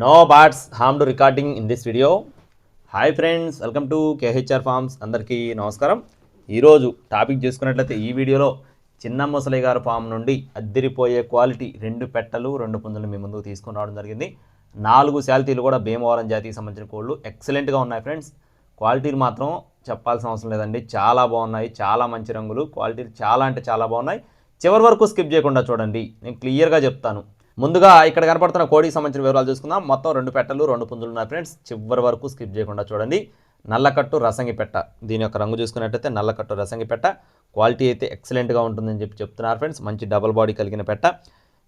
No birds harm to recording in this video hi friends welcome to KHR farms అందరికీ నమస్కారం. ఈరోజు topic చేసుకున్నట్లయితే ఈ వీడియోలో చిన్న ముసలి గారు ఫామ్ నుండి అద్దరిపోయే క్వాలిటీ రెండు పెట్టలు రెండు పుంజులు మీ ముందుకు తీసుకుని రావడం జరిగింది. నాలుగు శాలితీలు కూడా భీమవరం జాతికి సంబంధించిన కోళ్ళు ఎక్సలెంట్గా ఉన్నాయి ఫ్రెండ్స్ క్వాలిటీలు మాత్రం చెప్పాల్సిన అవసరం లేదండి. చాలా బాగున్నాయి చాలా మంచి రంగులు. క్వాలిటీలు చాలా అంటే చాలా బాగున్నాయి. చివరి వరకు స్కిప్ చేయకుండా చూడండి. నేను క్లియర్గా చెప్తాను. ముందుగా ఇక్కడ కనపడుతున్న కోడికి సంబంధించిన వివరాలు చూసుకుందాం. మొత్తం రెండు పెట్టలు రెండు పుంజులు ఉన్నాయి ఫ్రెండ్స్. చివరి వరకు స్కిప్ చేయకుండా చూడండి. నల్లకట్టు రసంగి పెట్ట. దీని యొక్క రంగు చూసుకున్నట్టయితే నల్లకట్టు రసంగి పెట్ట. క్వాలిటీ అయితే ఎక్సలెంట్గా ఉంటుందని చెప్పి చెప్తున్నారు ఫ్రెండ్స్. మంచి డబల్ బాడీ కలిగిన పెట్ట.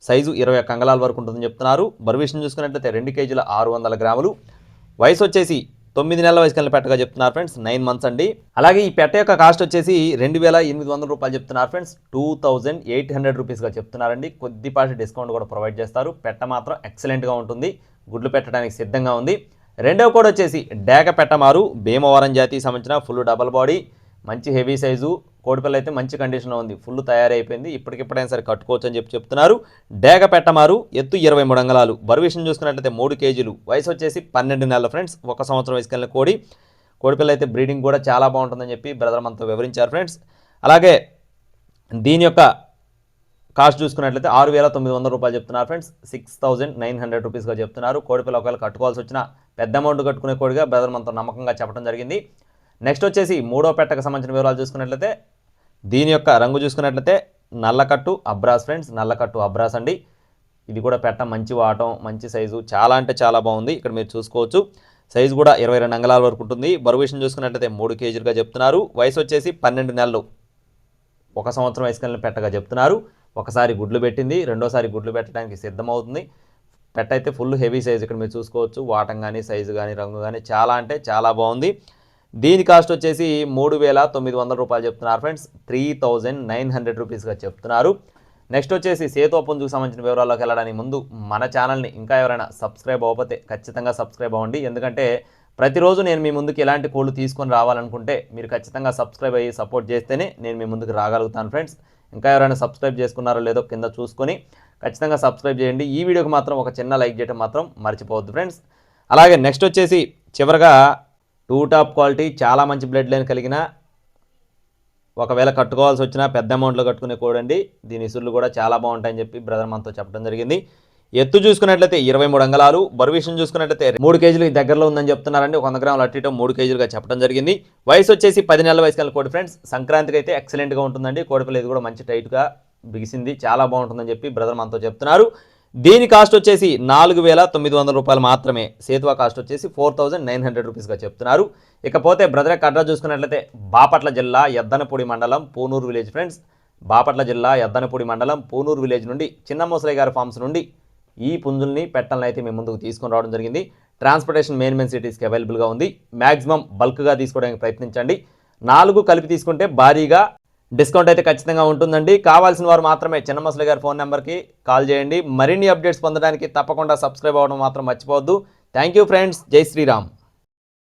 సైజు ఇరవై ఒక్క అంగళాల వరకు ఉంటుందని చెప్తున్నారు. బరువు చూసుకున్నట్లయితే రెండు కేజీల ఆరు వందల గ్రాములు. వయసు వచ్చేసి తొమ్మిది నెలల వయసు పెట్టగా చెప్తున్నారు ఫ్రెండ్స్ నైన్ మంత్స్ అండి. అలాగే ఈ పెట్ట యొక్క కాస్ట్ వచ్చేసి రెండు వేల ఎనిమిది వందల రూపాయలు చెప్తున్నారు friends two thousand eight hundred రూపీస్గా చెప్తున్నారండి. కొద్దిపాటి డిస్కౌంట్ కూడా ప్రొవైడ్ చేస్తారు. పెట్ట మాత్రం ఎక్సలెంట్గా ఉంటుంది. గుడ్లు పెట్టడానికి సిద్ధంగా ఉంది. రెండవ కూడా వచ్చేసి డేగ పెట్టమారు భీమవరం జాతికి సంబంధించిన ఫుల్ డబల్ బాడీ మంచి హెవీ సైజు కోడిపిల్ల అయితే మంచి కండిషన్లో ఉంది. ఫుల్ తయారైపోయింది. ఇప్పటికిప్పుడైనా సరే కట్టుకోవచ్చు అని చెప్పి చెప్తున్నారు. డేగ పెట్టమారు ఎత్తు ఇరవై మూడు అంగళాలు. బరువు చూసుకున్నట్లయితే మూడు కేజీలు. వయసు వచ్చేసి పన్నెండు నెలల ఫ్రెండ్స్. ఒక సంవత్సరం వయసు కలిగిన కోడి. కోడిపిల్ల అయితే బ్రీడింగ్ కూడా చాలా బాగుంటుందని చెప్పి బ్రదర్ మనతో వివరించారు ఫ్రెండ్స్. అలాగే దీని యొక్క కాస్ట్ చూసుకున్నట్లయితే ఆరు వేల తొమ్మిది వందల రూపాయలు చెప్తున్నారు friends. Six thousand nine hundred రూపీస్గా చెప్తున్నారు. కోడిపిల్ల ఒకవేళ కట్టుకోవాల్సి వచ్చిన పెద్ద అమౌంట్ కట్టుకునే కోడిగా బ్రదర్ మనతో నమ్మకంగా చెప్పడం జరిగింది. నెక్స్ట్ వచ్చేసి మూడో పెట్టకు సంబంధించిన వివరాలు చూసుకున్నట్లయితే దీని యొక్క రంగు చూసుకున్నట్లయితే నల్లకట్టు అబ్రాస్ ఫ్రెండ్స్ నల్లకట్టు అబ్రాస్ అండి. ఇది కూడా పెట్ట మంచి వాటం మంచి సైజు చాలా అంటే చాలా బాగుంది. ఇక్కడ మీరు చూసుకోవచ్చు. సైజు కూడా ఇరవై రెండు అంగళాల వరకు ఉంటుంది. బరువు విషయం చూసుకున్నట్లయితే మూడు కేజీలుగా చెప్తున్నారు. వయసు వచ్చేసి పన్నెండు నెలలు. ఒక సంవత్సరం వయసు కలిగిన పెట్టగా చెప్తున్నారు. ఒకసారి గుడ్లు పెట్టింది రెండోసారి గుడ్లు పెట్టడానికి సిద్ధమవుతుంది. పెట్ట అయితే ఫుల్ హెవీ సైజు. ఇక్కడ మీరు చూసుకోవచ్చు వాటం కానీ సైజు కానీ రంగు కానీ చాలా అంటే చాలా బాగుంది. దీని కాస్ట్ వచ్చేసి మూడు వేల తొమ్మిది వందల రూపాయలు చెప్తున్నారు friends. Three thousand nine hundred రూపీస్గా చెప్తున్నారు. నెక్స్ట్ వచ్చేసి సేతు పుంజుకు సంబంధించిన వివరాల్లోకి వెళ్ళడానికి ముందు మన ఛానల్ని ఇంకా ఎవరైనా సబ్స్క్రైబ్ అవ్వకపోతే ఖచ్చితంగా సబ్స్క్రైబ్ అవ్వండి. ఎందుకంటే ప్రతిరోజు నేను మీ ముందుకు ఎలాంటి కోళ్ళు తీసుకొని రావాలనుకుంటే మీరు ఖచ్చితంగా సబ్స్క్రైబ్ అయ్యి సపోర్ట్ చేస్తేనే నేను మీ ముందుకు రాగలుగుతాను ఫ్రెండ్స్. ఇంకా ఎవరైనా సబ్స్క్రైబ్ చేసుకున్నారో లేదో కింద చూసుకొని ఖచ్చితంగా సబ్స్క్రైబ్ చేయండి. ఈ వీడియోకి మాత్రం ఒక చిన్న లైక్ చేయడం మాత్రం మర్చిపోవద్దు ఫ్రెండ్స్. అలాగే నెక్స్ట్ వచ్చేసి చివరగా టూ టాప్ క్వాలిటీ చాలా మంచి బ్లడ్ లైన్ కలిగిన ఒకవేళ కట్టుకోవాల్సి వచ్చినా పెద్ద అమౌంట్లో కట్టుకునే కోడండి దీని ఇసులు కూడా చాలా బాగుంటాయని చెప్పి బ్రదర్ మనతో చెప్పడం జరిగింది. ఎత్తు చూసుకున్నట్లయితే ఇరవై మూడు అంగళాలు బరువు చూసుకున్నట్లయితే మూడు కేజీలు దగ్గరలో ఉందని చెప్తున్నారండి. ఒక వంద గ్రాములు అట్టిటో మూడు కేజీలుగా చెప్పడం జరిగింది. వయసు వచ్చేసి పది నెలల వయసు కలిగిన కోడి ఫ్రెండ్స్ సంక్రాంతికి అయితే ఎక్సలెంట్గా ఉంటుందండి. కోడిపిల్ల ఇది కూడా మంచి టైట్గా బిగిసింది చాలా బాగుంటుందని చెప్పి బ్రదర్ మనతో చెప్తున్నారు. దీని కాస్ట్ వచ్చేసి నాలుగు వేల తొమ్మిది వందల రూపాయలు మాత్రమే సేతువా కాస్ట్ వచ్చేసి ఫోర్ థౌజండ్ నైన్ హండ్రెడ్ రూపీస్గా చెప్తున్నారు. ఇకపోతే బ్రదర్ యొక్క అడ్రస్ చూసుకున్నట్లయితే బాపట్ల జిల్లా ఎద్దనపూడి మండలం పూనూరు విలేజ్ ఫ్రెండ్స్ బాపట్ల జిల్లా ఎద్దనపూడి మండలం పూనూరు విలేజ్ నుండి చిన్న మోసలయ్య గారి ఫార్మ్స్ నుండి ఈ పుంజుల్ని పెట్టాలని అయితే మేము ముందుకు తీసుకొని రావడం జరిగింది. ట్రాన్స్పోర్టేషన్ మెయిన్ మెయిన్ సిటీస్కి అవైలబుల్గా ఉంది. మ్యాక్సిమం బల్క్గా తీసుకోవడానికి ప్రయత్నించండి. నాలుగు కలిపి తీసుకుంటే భారీగా డిస్కౌంట్ అయితే ఖచ్చితంగా ఉంటుందండి. కావాల్సిన వారు మాత్రమే చిన్నమసలి గారి ఫోన్ నెంబర్కి కాల్ చేయండి. మరిన్ని అప్డేట్స్ పొందడానికి తప్పకుండా సబ్స్క్రైబ్ అవ్వడం మాత్రం మర్చిపోవద్దు. Thank you friends. జై శ్రీరామ్.